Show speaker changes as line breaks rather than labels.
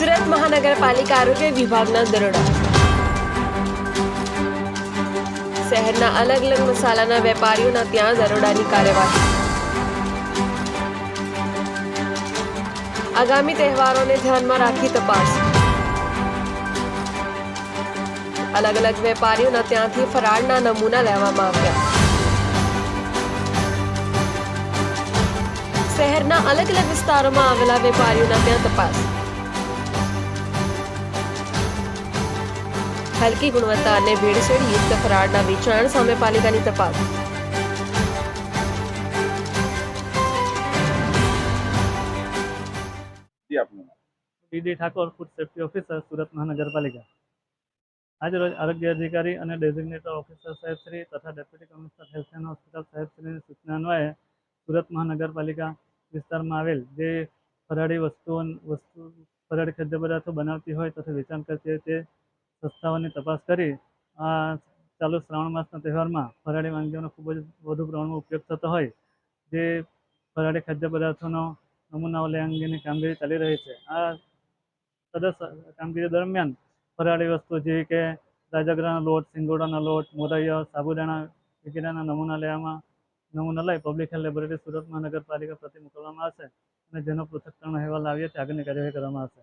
સ્થાનિક આરોગ્ય વિભાગના દરોડા. શહેરના અલગ અલગ મસાલાના વેપારીઓના ત્યાં દરોડાની કાર્યવાહી. આગામી તહેવારોને ધ્યાનમાં રાખી તપાસ. અલગ અલગ વેપારીઓના ત્યાંથી ફરાળના નમૂના લેવામાં આવ્યા. શહેરના અલગ અલગ વિસ્તારોમાં આવેલા વેપારીઓના ત્યાં તપાસ. હલકી ગુણવત્તા અને ભેળસેળ યુક્ત ફરાળના વેચાણ સામે પાલિકાની તપાસ.
D D Thakor food safety officer Surat મહાનગરપાલિકા આજરોજ આરોગ્ય અધિકારી અને ડેઝિગ્નેટર ઓફિસર સાહેબ શ્રી તથા deputy commissioner health and hospital સાહેબ શ્રીની સૂચના અન્વયે સુરત મહાનગરપાલિકા વિસ્તારમાં આવેલ જે ફરાળી વસ્તુઓ વસ્તુ ફરાળી ખાદ્ય પદાર્થો બનાવતી હોય તથા વેચાણ કરતી હોય તે સંસ્થાઓની તપાસ કરી, આ ચાલુ શ્રાવણ માસના તહેવારમાં ફરાળી વાનગીઓનો ખૂબ જ વધુ પ્રમાણમાં ઉપયોગ થતો હોય, જે ફરાળી ખાદ્ય પદાર્થોનો નમૂનાઓ લે અંગેની કામગીરી ચાલી રહી છે. આ સદસ કામગીરી દરમિયાન ફરાળી વસ્તુ જેવી કે રાજગરાનો લોટ, સિંગોડાનો લોટ, મોરૈયો, સાબુદાણા વગેરેના નમૂના લેવામાં નમૂના લઈ પબ્લિક હેલ્થ લેબોરેટરી સુરત મહાનગરપાલિકા પ્રતિ મોકલવામાં આવશે અને જેનો પૃથ્થકરણ અહેવાલ આવીએ તે આગળની કાર્યવાહી કરવામાં આવશે.